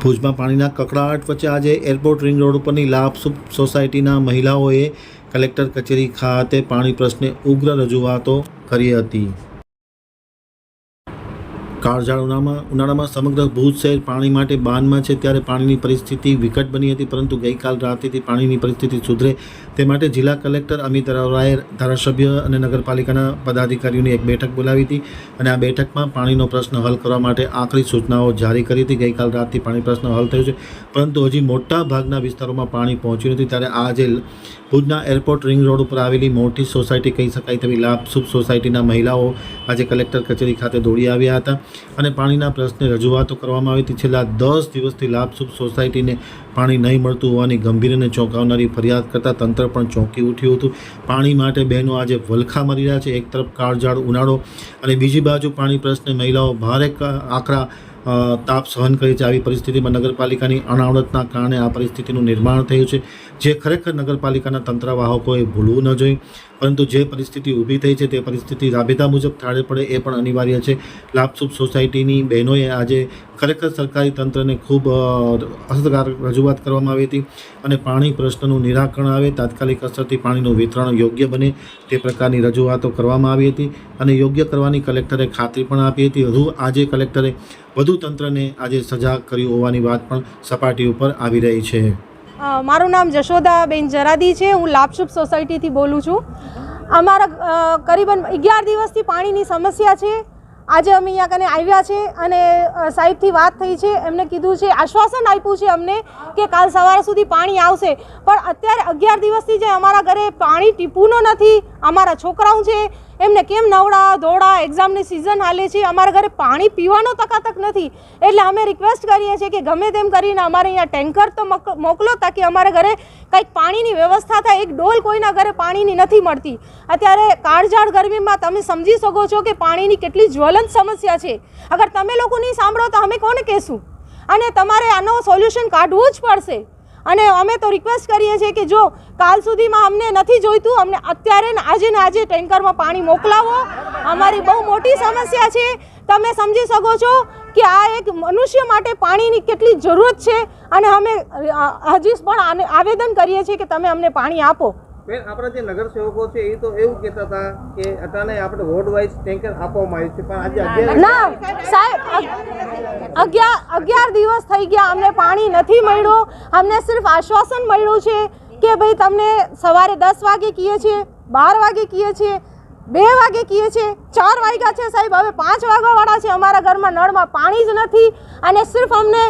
ભુજમાં પાણીના કકડાટ વચ્ચે આજે એરપોર્ટ રિંગ રોડ ઉપરની લાભસુપ સોસાયટીના મહિલાઓએ કલેક્ટર કચેરી ખાતે પાણી પ્રશ્ને ઉગ્ર રજૂઆતો કરી હતી. કાળઝાળ ઉનાળામાં ઉનાળામાં સમગ્ર ભુજ શહેર પાણી માટે બાનમાં છે ત્યારે પાણીની પરિસ્થિતિ વિકટ બની હતી, પરંતુ ગઈકાલ રાત્રિથી પાણીની પરિસ્થિતિ સુધરે. તે માટે જિલ્લા કલેક્ટર અમિત અરોરાએ ધારાસભ્ય અને નગરપાલિકાના પદાધિકારીઓની એક બેઠક બોલાવી હતી અને આ બેઠકમાં પાણીનો પ્રશ્ન હલ કરવા માટે આખરી સૂચનાઓ જારી કરી હતી. ગઈકાલ રાતથી પાણી પ્રશ્ન હલ થયો છે, પરંતુ હજી મોટા ભાગના વિસ્તારોમાં પાણી પહોંચ્યું નથી. ત્યારે આજે ભુજના એરપોર્ટ રિંગ રોડ ઉપર આવેલી મોટી સોસાયટી કહી શકાય તેવી લાભસુભ સોસાયટીના મહિલાઓ આજે કલેક્ટર કચેરી ખાતે દોડી આવ્યા હતા અને પાણીના પ્રશ્ને રજૂઆતો કરવામાં આવી હતી. છેલ્લા દસ દિવસથી લાભસુખ સોસાયટીને પાણી નહીં મળતું હોવાની ગંભીર અને ચોંકાવનારી ફરિયાદ કરતાં તંત્ર પણ ચોંકી ઉઠ્યું હતું. પાણી માટે બહેનો આજે વલખા મરી રહ્યા છે. એક તરફ કાળઝાળ ઉનાળો અને બીજી બાજુ પાણી પ્રશ્ને મહિલાઓ ભારે આકરા તાપ સહન કરી છે. આવી પરિસ્થિતિમાં નગરપાલિકાની અનાવડતના કારણે આ પરિસ્થિતિનું નિર્માણ થયું છે. જે ખરેખર નગરપાલિકાના તંત્રવાહકોએ ભૂલવું ન જોઈએ. પરંતુ જે પરિસ્થિતિ ઊભી થઈ છે તે પરિસ્થિતિ રાબેતા મુજબ થાળે પડે એ પણ અનિવાર્ય છે. લાભસુપ સોસાયટીની બહેનોએ આજે ખરેખર સરકારી તંત્રને ખૂબ અસરકારક રજૂઆત કરવામાં આવી હતી અને પાણી પ્રશ્નનું નિરાકરણ આવે, તાત્કાલિક અસરથી પાણીનું વિતરણ યોગ્ય બને તે પ્રકારની રજૂઆતો કરવામાં આવી હતી અને યોગ્ય કરવાની કલેક્ટરે ખાતરી પણ આપી હતી. વધુ આજે કલેક્ટરે વધુ તંત્રને આજે સજાગ કર્યું હોવાની વાત પણ સપાટી ઉપર આવી રહી છે. મારું નામ જશોદાબેન જરાદી છે. હું લાભશુભ સોસાયટીથી બોલું છું. અમારા કરીબન અગિયાર દિવસથી પાણીની સમસ્યા છે. આજે અમે અહીંયા કને આવ્યા છે અને સાહેબથી વાત થઈ છે. એમને કીધું છે, આશ્વાસન આપ્યું છે અમને કે કાલ સવાર સુધી પાણી આવશે. પણ અત્યારે અગિયાર દિવસથી જે અમારા ઘરે પાણી ટીપુનો નથી, અમારા છોકરાઓ છે એમને કેમ નવડા, ધોળા એક્ઝામની સિઝન હાલે છે, અમારા ઘરે પાણી પીવાનો તકાતક નથી. એટલે અમે રિક્વેસ્ટ કરીએ છીએ કે ગમે તેમ કરીને અમારે અહીંયા ટેન્કર તો મક- મોકલો તાકી અમારે ઘરે કંઈક પાણીની વ્યવસ્થા થાય. એક ડોલ કોઈના ઘરે પાણીની નથી મળતી. અત્યારે કાળઝાળ ગરમીમાં તમે સમજી શકો છો કે પાણીની કેટલી જ્વલંત સમસ્યા છે. અગર તમે લોકો નહીં સાંભળો તો અમે કોને કહેશું? અને તમારે આનો સોલ્યુશન કાઢવું જ પડશે. અને અમે તો રિક્વેસ્ટ કરીએ છીએ કે જો કાલ સુધીમાં અમને નથી જોઈતું અમને અત્યારે ને આજે ને આજે ટેન્કરમાં પાણી મોકલાવો. અમારી બહુ મોટી સમસ્યા છે. તમે સમજી શકો છો કે આ એક મનુષ્ય માટે પાણીની કેટલી જરૂરત છે અને અમે હજી પણ આવેદન કરીએ છીએ કે તમે અમને પાણી આપો. બેન આપણા જે નગરસેવકો છે એ તો એવું કહેતા હતા કે અટાણે આપણે વોર્ડ વાઇઝ ટેન્કર આપવામાં આવ્યું છે પણ આજે ના સાહેબ અગિયાર અગિયાર દિવસ થઈ ગયા અમને પાણી નથી મળ્યું. અમને સિર્ફ આશ્વાસન મળ્યું છે કે ભાઈ તમને સવારે દસ વાગે કહીએ છીએ, બાર વાગે કહીએ છીએ, બે વાગે કહીએ છીએ, ચાર વાગ્યા છે સાહેબ, હવે પાંચ વાગ્યાવાળા છે અમારા ઘરમાં, નળમાં પાણી જ નથી અને સિર્ફ અમને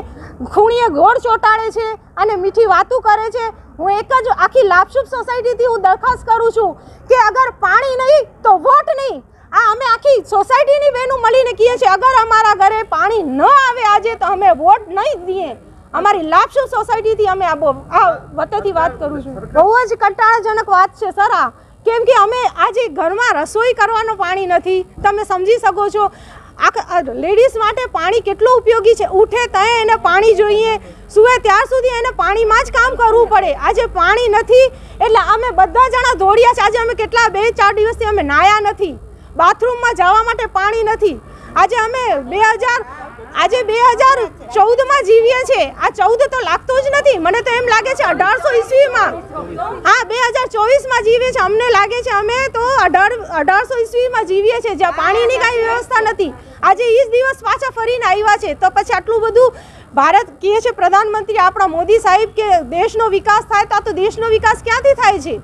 ખૂણીએ ગોળ ચોંટાડે છે અને મીઠી વાતો કરે છે. હું એક જ આખી લાભશુભ સોસાયટીથી હું દરખાસ્ત કરું છું કે અગર પાણી નહીં તો વોટ નહીં. આ અમે આખી સોસાયટીની બહેનો મળીને કહીએ છીએ, અગર અમારા ઘરે પાણી ન આવે આજે, તો અમે વોટ નહીં દઈએ. અમારી લાભશુ સોસાયટીથી અમે આ વતેથી વાત કરું છું. બહુ જ કંટાળાજનક વાત છે, સર, આ. કેમ કે અમે આજે ઘરમાં રસોઈ કરવાનું પાણી નથી. તમે સમજી શકો છો આ લેડીઝ માટે પાણી કેટલું ઉપયોગી છે. ઉઠે ત્યાં એને પાણી જોઈએ, સુવે ત્યાર સુધી એને પાણીમાં જ કામ કરવું પડે. આજે પાણી નથી, એટલે અમે બધા જણા દોડ્યા છે. આજે અમે કેટલા બે ચાર દિવસથી અમે નાયા નથી. બાથરૂમમાં જવા માટે પાણી નથી. આજે અમે બે હજાર આજે બે હજાર ચૌદમાં જીવીએ છીએ. આ ચૌદ તો લાગતું જ નથી. મને તો એમ લાગે છે અઢારસો ઈસવીમાં. હા, બે હજાર ચોવીસમાં જીવીએ છીએ. અમને લાગે છે અમે તો અઢાર અઢારસો ઈસવીમાં જીવીએ છીએ. જ્યાં પાણીની કાંઈ વ્યવસ્થા નથી. આજે એ જ દિવસ પાછા ફરીને આવ્યા છે. તો પછી આટલું બધું ભારત કહે છે, પ્રધાનમંત્રી આપણા મોદી સાહેબ કે દેશનો વિકાસ થાય તો આ તો દેશનો વિકાસ ક્યાંથી થાય છે?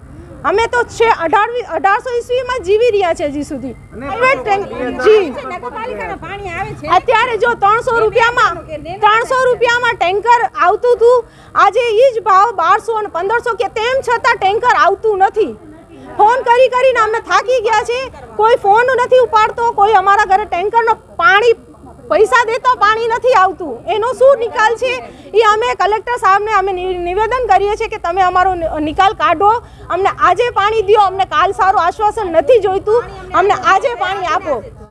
અમે તો છે અઢાર અઢારસો ઈસવીમાં જીવી રહ્યા છે હજી સુધી. જી. અત્યારે જો ત્રણસો રૂપિયામાં ત્રણસો રૂપિયામાં ટેન્કર આવતું હતું. આજે એ જ ભાવ બારસો અને પંદરસો કે તેમ છતાં ટેન્કર આવતું નથી. ફોન કરી કરીને અમે થાકી ગયા છે કોઈ ફોન નથી ઉપાડતો. કોઈ અમારા ઘરે ટેન્કરનો પાણી પૈસા દેતો પાણી નથી આવતું. એનો શું નિકાલ છે? એ અમે કલેક્ટર સાહેબને અમે નિવેદન કરીએ છીએ કે તમે અમારો નિકાલ કાઢો. અમને આજે પાણી દો અમને કાલ સારું આશ્વાસન નથી જોઈતું. અમને આજે પાણી આપો.